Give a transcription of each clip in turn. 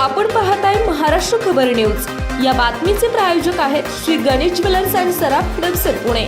आपण पाहताय महाराष्ट्र खबर न्यूज. या बातमीचे प्रायोजक आहेत Shri Ganesh jewellers and Saraf Hadapsar Pune.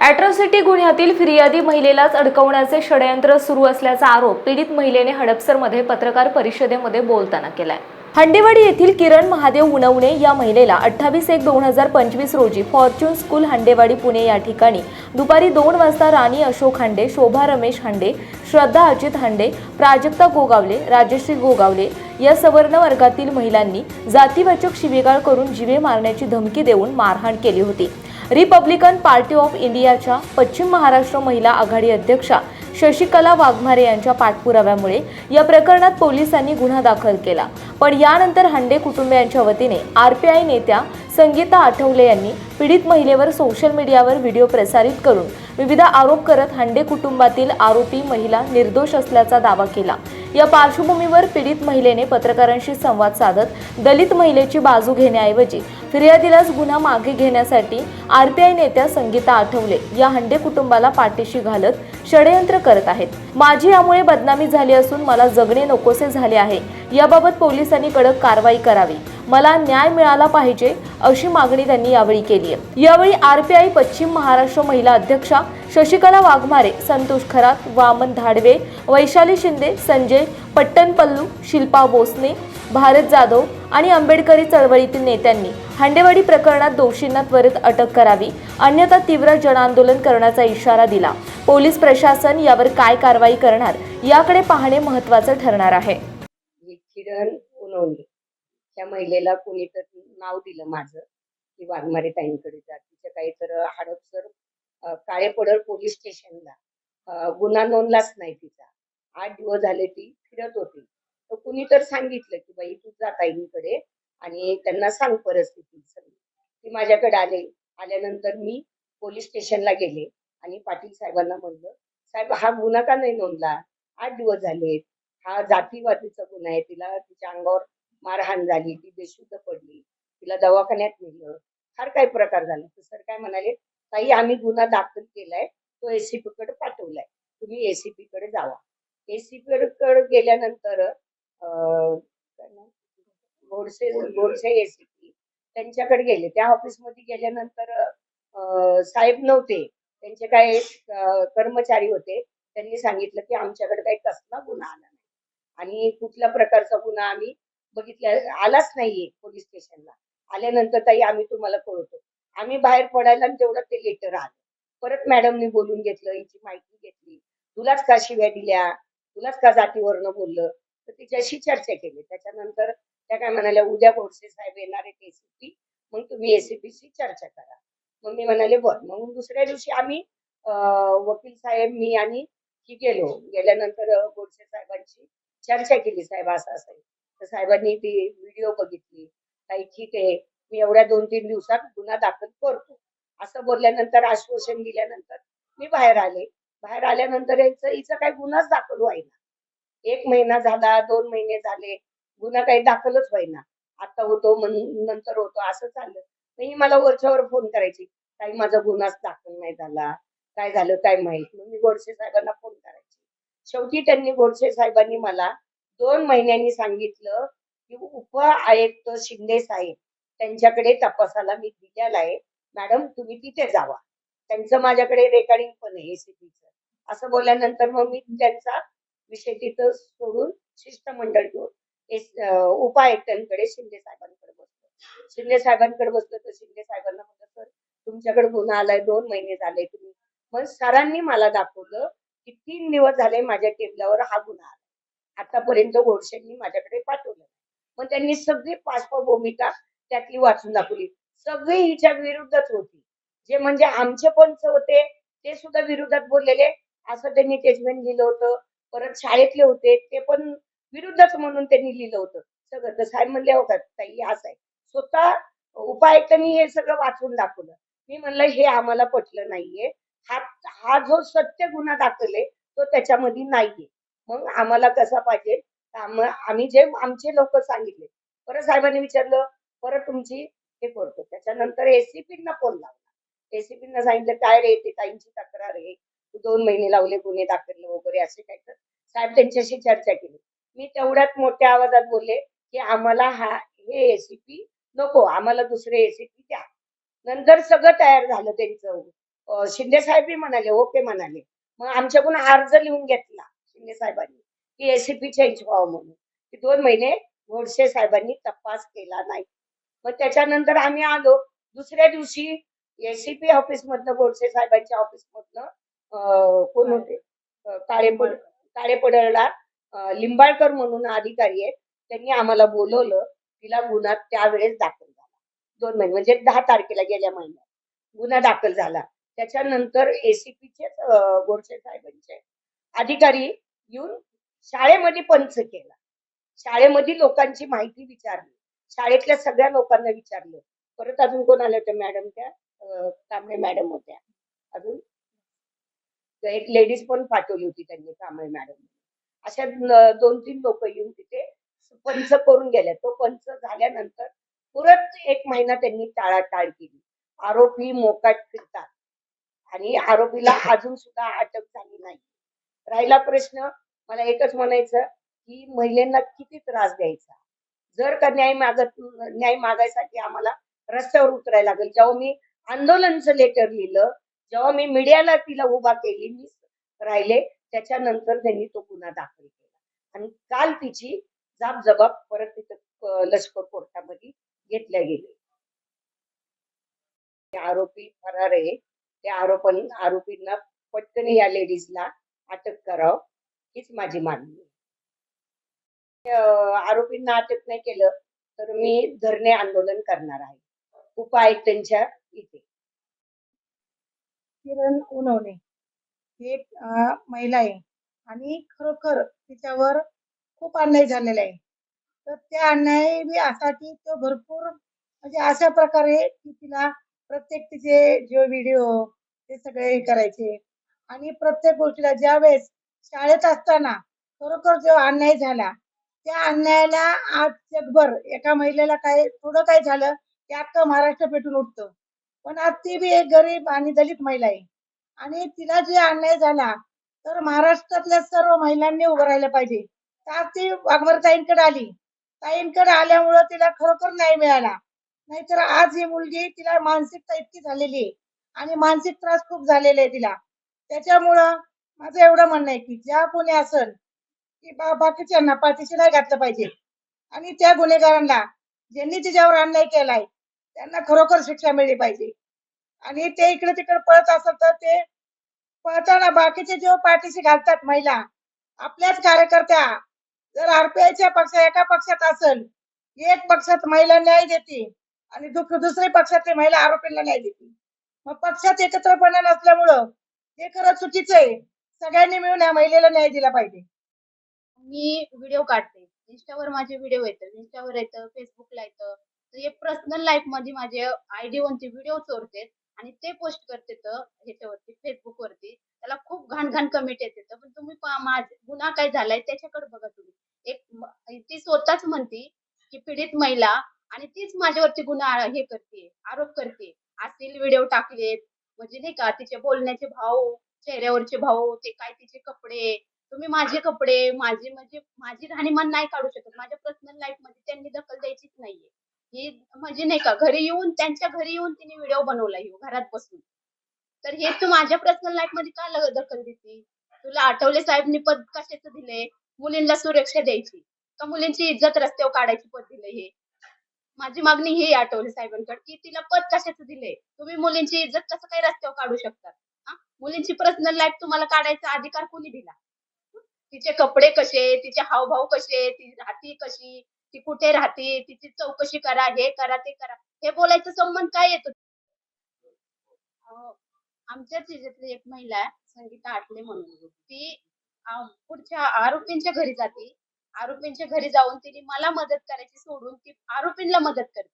Atrocity गुन्ह्यातील फिर्यादी महिलेलाच अडकवण्याचे षडयंत्र सुरू असल्याचा आरोप पीडित महिलेने हडपसरमध्ये पत्रकार परिषदेमध्ये बोलताना केलाय. हंडेवाडी येथील किरण महादेव उनवणे या महिलेला अठ्ठावीस एक दोन हजार पंचवीस रोजी फॉर्च्यून स्कूल हंडेवाडी पुणे या ठिकाणी दुपारी दोन वाजता राणी अशोक हांडे शोभा रमेश हांडे श्रद्धा अजित हांडे प्राजक्ता गोगावले राजश्री गोगावले या सवर्ण वर्गातील महिलांनी जातीवाचक शिवीगाळ करून जिवे मारण्याची धमकी देऊन मारहाण केली होती. रिपब्लिकन पार्टी ऑफ इंडियाच्या पश्चिम महाराष्ट्र महिला आघाडी अध्यक्षा शशिकला वाघमारे यांच्या पाठपुराव्यामुळे या प्रकरणात पोलिसांनी गुन्हा दाखल केला. पण यानंतर हंडे कुटुंबियांच्या वतीने आरपीआय नेत्या संगीता आठवले यांनी पीडित महिलेवर सोशल मीडियावर व्हिडिओ प्रसारित करून विविध आरोप करत हांडे कुटुंबातील आरोपी महिला निर्दोष असल्याचा दावा केला. या पार्श्वभूमीवर पीडित महिलेने पत्रकारांशी संवाद साधत दलित महिलेची बाजू घेण्याऐवजी फिर्यादीलाच गुन्हा मागे घेण्यासाठी आरपीआय नेत्या संगीता आठवले या हंडे कुटुंबाला पाठीशी घालत षडयंत्र करत आहेत. माझी यामुळे बदनामी झाली असून मला जगणे नकोसे झाले आहे. याबाबत पोलिसांनी कडक कारवाई करावी. मला न्याय मिळाला पाहिजे अशी मागणी त्यांनी यावेळी केली आहे. यावेळी आरपीआय पश्चिम महाराष्ट्र महिला अध्यक्षा शशिकला वाघमारे संतोष खरात वामन धाडवे वैशाली शिंदे संजय पट्टणपल्लू शिल्पा बोसने भारत जाधव आणि आंबेडकरी चळवळीतील नेत्यांनी हांडेवाडी प्रकरणात दोषींना त्वरित अटक करावी अन्यथा तीव्र जनआंदोलन करण्याचा इशारा दिला. पोलीस प्रशासन यावर काय कारवाई करणार याकडे पाहणे महत्त्वाचं ठरणार आहे. ही त्या महिलेला कोणी तर नाव दिलं माझं की वाघमारे ताईंकडे जा. तिचं काही तर हडपसर काळे पडळ पोलीस स्टेशनला. गुन्हा नोंदलाच नाही तिचा. आठ दिवस झाले ती फिरत होती. तर कुणी तर सांगितलं की बाई तू जा ताईंकडे. आणि त्यांना सांग परिस्थिती सगळी. ती माझ्याकडे आले आल्यानंतर मी पोलीस स्टेशनला गेले आणि पाटील साहेबांना म्हणलं साहेब हा गुन्हा का नाही नोंदला? आठ दिवस झाले हा जातीवादीचा गुन्हा आहे. तिला तिच्या अंगावर मारहाण झाली ती बेशुद्ध पडली. तिला दवाखान्यात नेलं. फार काही प्रकार झाला. तर सर काय म्हणाले ताई आम्ही गुन्हा दाखल केलाय. तो एसीपी कडे पाठवलाय. तुम्ही एसीपी कडे जावा. एसीपी कडे गेल्यानंतर अं, गोडसे गोडसे. एसीपी त्यांच्याकडे गेले. त्या ऑफिसमध्ये गेल्यानंतर साहेब नव्हते. त्यांचे काय कर्मचारी होते. त्यांनी सांगितलं की आमच्याकडे काही कसला गुन्हा आला नाही. आणि कुठल्या प्रकारचा गुन्हा आम्ही बघितल्या आलाच नाहीये पोलीस स्टेशनला आल्यानंतर ताई आम्ही तुम्हाला कळवतो. आम्ही बाहेर पडायला आणि तेवढं ते लेटर आलं. परत मॅडमनी बोलून घेतलं हिची माहिती घेतली. तुलाच का शिव्या दिल्या? तुलाच का जातीवरनं बोललं? तर तिच्याशी चर्चा केली. त्याच्यानंतर त्या काय म्हणाल्या उद्या गोडसे साहेब येणार आहेत एसीपी मग तुम्ही एसीपीशी चर्चा करा. मग मी म्हणाले बर. मग दुसऱ्या दिवशी आम्ही वकील साहेब मी आणि ही गेलो. गेल्यानंतर गोडसे साहेबांची चर्चा केली साहेब असं असं तर साहेबांनी ती व्हिडिओ बघितली. काही ठीक आहे. मी एवढ्या दोन तीन दिवसात गुन्हा दाखल करतो. असं बोलल्यानंतर आश्वासन दिल्यानंतर मी बाहेर आले. बाहेर आल्यानंतर याचं हिचा काही गुन्हाच दाखल व्हायना एक महिना झाला दोन महिने झाले. गुन्हा काही दाखलच व्हायना आता होतो म्हणून नंतर होतो असं चाललं. मग मला वरच्यावर फोन करायची. काही माझा गुन्हाच दाखल नाही झाला. काय झालं काय माहीत? मग मी गोडसे साहेबांना फोन करायची. शेवटी त्यांनी गोडसे साहेबांनी मला दोन महिन्यांनी सांगितलं की उप आयुक्त शिंदे साहेब त्यांच्याकडे तपासाला मी दिलेला आहे. मॅडम तुम्ही तिथे जावा. त्यांचं माझ्याकडे रेकॉर्डिंग पण आहे एसीपीचं असं बोलल्यानंतर मग मी त्यांचा विषय तिथं सोडून शिष्टमंडळ घेऊन उपायुक्तांकडे शिंदे साहेबांकडे बसलो. शिंदे साहेबांकडे बसलो तर शिंदे साहेबांना म्हटलं सर तुमच्याकडे गुन्हा आलाय दोन महिने झाले तुम्ही. मग सरांनी मला दाखवलं की तीन दिवस झाले माझ्या टेबलावर हा गुन्हा आला आतापर्यंत गोडसेंनी माझ्याकडे पाठवलं मग त्यांनी सगळी पार्श्वभूमिका त्यातली वाचून दाखवली. सगळी हिच्या विरुद्धच होती. जे म्हणजे आमचे पंच होते ते सुद्धा विरोधात बोललेले. असं त्यांनी स्टेटमेंट लिहिलं होतं. परत शाळेतले होते ते पण विरुद्धच म्हणून त्यांनी लिहिलं होतं. सगळं तर साहेब म्हणले हो का ताई असं आहे. स्वतः उपायुक्तांनी हे सगळं वाचून दाखवलं. मी म्हणलं हे आम्हाला पटलं नाहीये. हा हा जो सत्य गुन्हा दाखल आहे तो त्याच्यामध्ये नाहीये. मग आम्हाला कसा पाहिजे? आम्ही जे आमचे लोक सांगितले. परत साहेबांनी विचारलं परत तुमची हे करतो. त्याच्यानंतर एसीपींना फोन लावला. एसीपींना सांगितलं काय रे ते ताईंची तक्रार आहे. तू दोन महिने लावले गुन्हे दाखल वगैरे असे काय तर. साहेब त्यांच्याशी चर्चा केली. मी तेवढ्यात मोठ्या आवाजात बोलले की आम्हाला हा हे एसीपी नको आम्हाला दुसरे एसीपी द्या. नंतर सगळं तयार झालं त्यांचं. शिंदे साहेबही म्हणाले ओके म्हणाले. मग आमच्याकडून अर्ज लिहून घेतला शिंदे साहेबांनी की एसीपी चेंज व्हावं म्हणून. की दोन महिने गोडसे साहेबांनी तपास केला नाही. मग त्याच्यानंतर आम्ही आलो. दुसऱ्या दिवशी एसीपी ऑफिस मधनं गोडसे साहेबांच्या ऑफिस मधनं कोण होते? अं, काळेपड काळेपडळला लिंबाळकर म्हणून अधिकारी आहेत त्यांनी आम्हाला बोलवलं तिला गुन्हा त्यावेळेस दाखल झाला. दोन महिने म्हणजे दहा तारखेला गेल्या महिन्यात गुन्हा दाखल झाला. त्याच्यानंतर एसीपीचे गोडसे साहेबांचे अधिकारी येऊन शाळेमध्ये पंच केला. शाळेमध्ये लोकांची माहिती विचारली. शाळेतल्या सगळ्या लोकांना विचारलं. परत अजून कोण आले होते मॅडम त्या? कांबळे मॅडम होत्या. अजून? एक लेडीज पण पाठवली होती त्यांनी कांबळे मॅडम अशा दोन तीन लोक येऊन तिथे पंच करून गेले तो पंच झाल्यानंतर परत एक महिना त्यांनी टाळाटाळ केली. आरोपी मोकाट फिरतात. आणि आरोपीला अजून सुद्धा अटक झाली नाही. राहिला प्रश्न मला एकच म्हणायचं की महिलांना किती त्रास द्यायचा? जर का न्याय मागत न्याय मागायसाठी आम्हाला रस्त्यावर उतरायला लागेल. जेव्हा मी आंदोलनचं लेटर लिहिलं जेव्हा मी मीडियाला तिला उभा केली मी राहिले त्याच्यानंतर त्यांनी तो गुन्हा दाखल केला. आणि काल तिची जाब जबाब परत तिथं लष्कर कोर्टामध्ये घेतल्या गेले. आरोपी फरार आहे. त्या आरोपण आरोपींना पटकन या लेडीजला अटक करावं हीच माझी मागणी आहे. आरोपींना अटक नाही केलं तर मी धरणे आंदोलन करणार आहे. उपायुक्तांच्या इथे. किरण उनवणे. ही एक महिला आहे. आणि खरोखर तिच्यावर खूप अन्याय झालेला आहे. तर त्या अन्याय बी असा की तो भरपूर म्हणजे अशा प्रकारे की तिला प्रत्येक तिचे जे व्हिडिओ ते सगळे हे करायचे. आणि प्रत्येक गोष्टीला ज्या वेळेस शाळेत असताना खरोखर जो अन्याय झाला त्या अन्यायाला आज जगभर एका महिलेला काय थोडं काय झालं की अख्खं महाराष्ट्र पेटून उठतं. पण आज ती बी एक गरीब आणि दलित महिला आहे. आणि तिला जे अन्याय झाला तर महाराष्ट्रातल्या सर्व महिलांनी उभं राहिलं पाहिजे. तर ती वाघमारे ताईंकडे आली? ताईंकडे आल्यामुळं तिला खरोखर न्याय मिळाला. नाहीतर आज ही मुलगी तिला मानसिकता इतकी झालेली आहे आणि मानसिक त्रास खूप झालेला आहे तिला. त्याच्यामुळं माझं एवढं म्हणणं आहे की ज्या कोणी असल की बा बाकीच्यांना पाठीशी नाही घातलं पाहिजे. आणि त्या गुन्हेगारांना ज्यांनी तिच्यावर अन्याय केलाय त्यांना खरोखर शिक्षा मिळली पाहिजे. आणि ते इकडे तिकडे पळत असेल तर ते पळताना बाकीचे जे पाठीशी घालतात महिला आपल्याच कार्यकर्त्या जर आरपीआयच्या पक्ष एका पक्षात असेल एक पक्षात महिला न्याय देते आणि दुख दुसऱ्या पक्षातली महिला आरोपींना न्याय देते. मग पक्षात एकत्रपणा नसल्यामुळं हे खरं चुकीचं आहे. सगळ्यांनी मिळून या महिलेला न्याय दिला पाहिजे. मी व्हिडिओ काढते. इंस्टावर माझे व्हिडिओ येतात इंस्टावर येतं फेसबुकला येतं. तर हे पर्सनल लाईफमध्ये माझे आयडी वरती व्हिडिओ चोरते आणि ते पोस्ट करते तर ह्याच्यावरती फेसबुक वरती त्याला खूप घाण घाण कमेंट येते. तर पण तुम्ही माझा गुन्हा काय झालाय त्याच्याकडे बघा तुम्ही. एक ती स्वतःच म्हणती की पीडित महिला आणि तीच माझ्यावरती गुन्हा हे करते आरोप करते असतील व्हिडिओ टाकलेत म्हणजे नाही का तिचे बोलण्याचे भाव चेहऱ्यावरचे भाव ते काय तिचे कपडे तुम्ही माझे कपडे माझे म्हणजे माझी राहणीमान नाही काढू शकत. माझ्या पर्सनल लाईफमध्ये त्यांनी दखल द्यायचीच नाहीये. ही म्हणजे नाही का घरी येऊन त्यांच्या घरी येऊन तिने व्हिडिओ बनवला ह्यो घरात बसून. तर हे तू माझ्या पर्सनल लाईफमध्ये का दखल देते तुला आठवले साहेबनी पद कशाचं दिले मुलींना सुरक्षा द्यायची. का मुलींची इज्जत रस्त्यावर काढायची पद दिले हे? माझी मागणी ही आठवले साहेबांकडे की तिला पद कशाचं दिले तुम्ही मुलींची इज्जत कसं काय रस्त्यावर काढू शकतात मुलींची पर्सनल लाईफ तुम्हाला काढायचा अधिकार कोणी दिला? तिचे कपडे कसे? तिचे हावभाव कसे? ती राहती कशी? ती कुठे राहते तिची चौकशी करा हे करा ते करा. हे बोलायचं संबंध काय येतो आमच्याच एक महिला आहे, संगीता आटले म्हणून. ती पुढच्या आरोपींच्या घरी जाते. आरोपींच्या घरी जाऊन तिने मला मदत करायची सोडून ती आरोपींना मदत करते.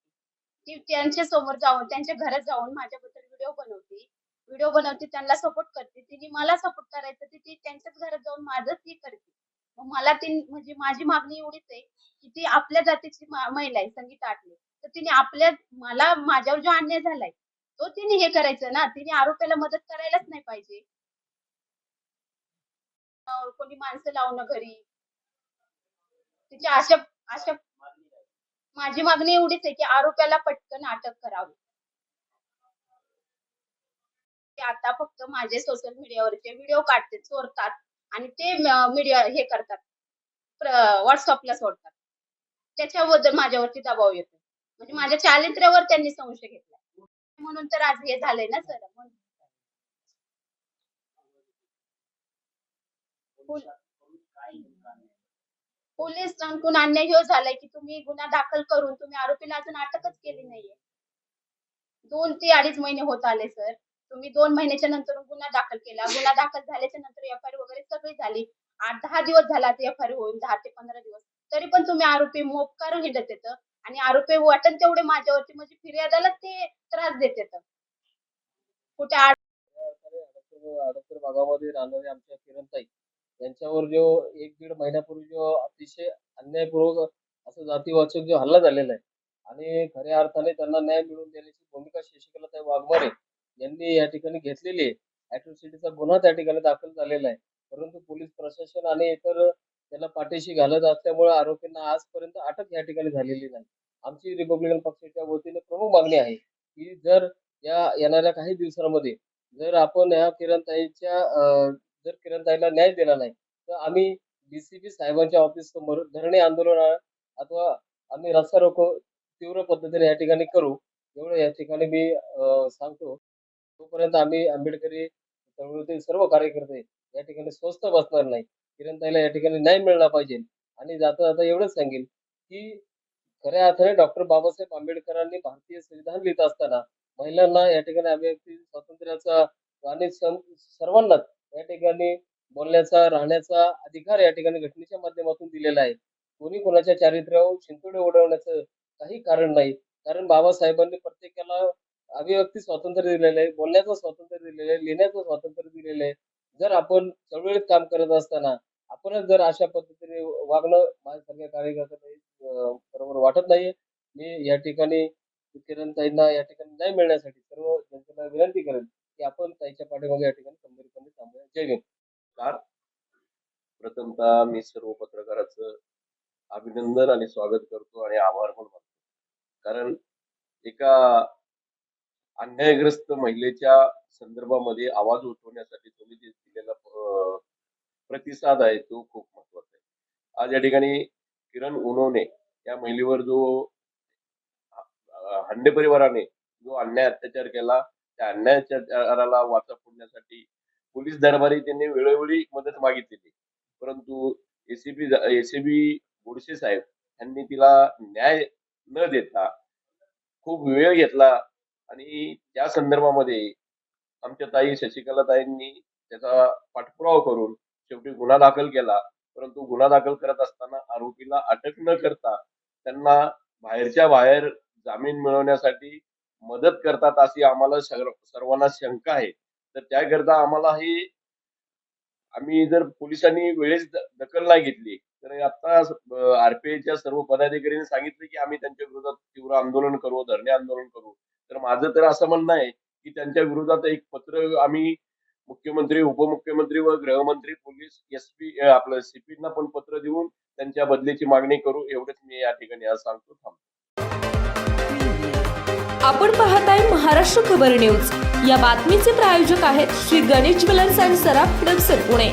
ती त्यांच्यासमोर जाऊन त्यांच्या घरात जाऊन माझ्याबद्दल व्हिडिओ बनवते. व्हिडिओ बनवते त्यांना सपोर्ट करते. तिने मला सपोर्ट करायचं ती त्यांच्याच घरात जाऊन माझंच हे करते. मला ती म्हणजे माझी मागणी एवढीच आहे की ती आपल्या जातीची महिला आहे संगीता आटले तर तिने आपल्या मला माझ्यावर जो अन्याय झालाय तो तिने हे करायचं ना? तिने आरोपीला मदत करायलाच नाही पाहिजे. कोणी माणसं लावणं घरी. तिची अशा अशा माझी मागणी एवढीच आहे की आरोप्याला पटकन अटक करावी. ते आता फक्त माझे सोशल मीडियावरचे व्हिडिओ काढते चोरतात. आणि ते मीडिया हे करतात. व्हॉट्सअपला सोडतात. त्याच्याबद्दल माझ्यावरती दबाव येतो म्हणजे माझ्या चारित्र्यावर त्यांनी संशय घेतला म्हणून तर आज हे झालंय ना सर? पोलीसकडून अन्याय हे झालाय की तुम्ही गुन्हा दाखल करून तुम्ही आरोपीला अजून अटकच केली नाहीये. दोन ते अडीच महिने होत आले सर. तुम्ही दोन महिन्याच्या नंतर गुन्हा दाखल केला. गुन्हा दाखल झाल्याच्यानंतर एफ आय वगैरे सगळी झाली. आठ दहा दिवस झाला एफ आय होऊन दहा ते पंधरा दिवस. तरी पण तुम्ही आरोपी मोपकार हिंडत येत. आणि आरोपी वाटण तेवढे माझ्यावरती म्हणजे फिर्यादाला ते त्रास देत येत. कुठे आड भागामध्ये राहणारे आमच्या किरणताई यांच्यावर जो एक दीड महिन्यापूर्वी जो अतिशय अन्यायपूर्वक असं जातीवाचक जो हल्ला झालेला आहे. आणि खऱ्या अर्थाने त्यांना न्याय मिळवून देण्याची भूमिका शशिकलाताई वाघमारे यांनी या ठिकाणी घेतलेली आहे. अॅट्रॉसिटीचा गुन्हा त्या ठिकाणी दाखल झालेला आहे. परंतु पोलीस प्रशासन आणि इतर त्याला पाठीशी घालत असल्यामुळे आरोपींना आजपर्यंत अटक या ठिकाणी झालेली नाही. आमची रिपब्लिकन पक्षाच्या वतीने प्रमुख मागणी आहे की जर या येणाऱ्या काही दिवसांमध्ये जर आपण या किरणताईच्या जर किरणताईला न्याय दिला नाही तर आम्ही डीसीपी साहेबांच्या ऑफिस समोर धरणे आंदोलन अथवा आम्ही रस्ता रोको तीव्र पद्धतीने या ठिकाणी करू. एवढं या ठिकाणी मी सांगतो. तोपर्यंत आम्ही आंबेडकरी चळवळीतील सर्व कार्यकर्ते या ठिकाणी स्वस्त बसणार नाही. किरणताईला या ठिकाणी न्याय मिळाला पाहिजे. आणि जाता जाता एवढंच सांगेल की खऱ्या अर्थाने डॉक्टर बाबासाहेब आंबेडकरांनी भारतीय संविधान लिहित असताना महिलांना या ठिकाणी अभिव्यक्ती स्वातंत्र्याचा आणि सर्वांनाच या ठिकाणी बोलण्याचा राहण्याचा अधिकार या ठिकाणी घटनेच्या माध्यमातून दिलेला आहे. कोणी कोणाच्या चारित्र्यावर शिंतोडे उडवण्याचं काही कारण नाही. कारण बाबासाहेबांनी प्रत्येकाला अभिव्यक्ती स्वातंत्र्य दिलेलं आहे बोलण्याचं स्वातंत्र्य दिलेलं आहे लिहिण्याचं स्वातंत्र्य दिलेलं आहे. जर आपण चळवळीत काम करत असताना आपणच जर अशा पद्धतीने वागणं माझ्यासारख्या कार्यकर्त्यांना बरोबर वाटत नाहीये मी या ठिकाणी किरणताईंना या ठिकाणी न्याय मिळण्यासाठी सर्व जनतेला विनंती करेन की आपण ताईच्या पाठीमागे या ठिकाणी खंबीरपणे थांबूया. जय भीम. प्रथमतः मी सर्व पत्रकाराचं अभिनंदन आणि स्वागत करतो आणि आभार पण मानतो. कारण एका अन्यायग्रस्त महिलेच्या संदर्भामध्ये आवाज उठवण्यासाठी तुम्ही जे दिलेला प्रतिसाद आहे तो खूप महत्त्वाचा आहे. आज या ठिकाणी किरण उनवणे या महिलेवर जो हंडे परिवाराने जो अन्याय अत्याचार केला त्या अन्याय अत्याचाराला वाचा फोडण्यासाठी पोलीस दरबारी त्यांनी वेळोवेळी मदत मागितलेली. परंतु एसीबी एसीबी बोडसे साहेब यांनी तिला न्याय न देता खूप वेळ घेतला. आणि त्या संदर्भामध्ये आमच्या ताई शशिकला ताईंनी त्याचा पाठपुरावा करून शेवटी गुन्हा दाखल केला परंतु गुन्हा दाखल करत असताना आरोपीला अटक न करता त्यांना बाहेरच्या बाहेर जामीन मिळवण्यासाठी मदत करतात अशी आम्हाला सर्वांना शंका आहे. तर त्याकरता आम्हाला हे आम्ही जर पोलिसांनी वेळेस दखल नाही घेतली तर आता आरपीआयच्या सर्व पदाधिकाऱ्यांनी सांगितले की आम्ही त्यांच्या विरोधात तीव्र आंदोलन करू धरणे आंदोलन करू. तर माझं तर असं म्हणणं आहे की त्यांच्या विरोधात एक पत्र आम्ही मुख्यमंत्री उपमुख्यमंत्री व गृहमंत्री पोलीस एस पी आपलं सीपीना पण पत्र देऊन त्यांच्या बदलीची मागणी करू एवढंच मी या ठिकाणी आज सांगतो थांबतो. आपण पाहताय महाराष्ट्र खबर न्यूज. या बातमीचे प्रायोजक आहेत श्री गणेश ज्वेलर्स अँड सराफ हडपसर पुणे.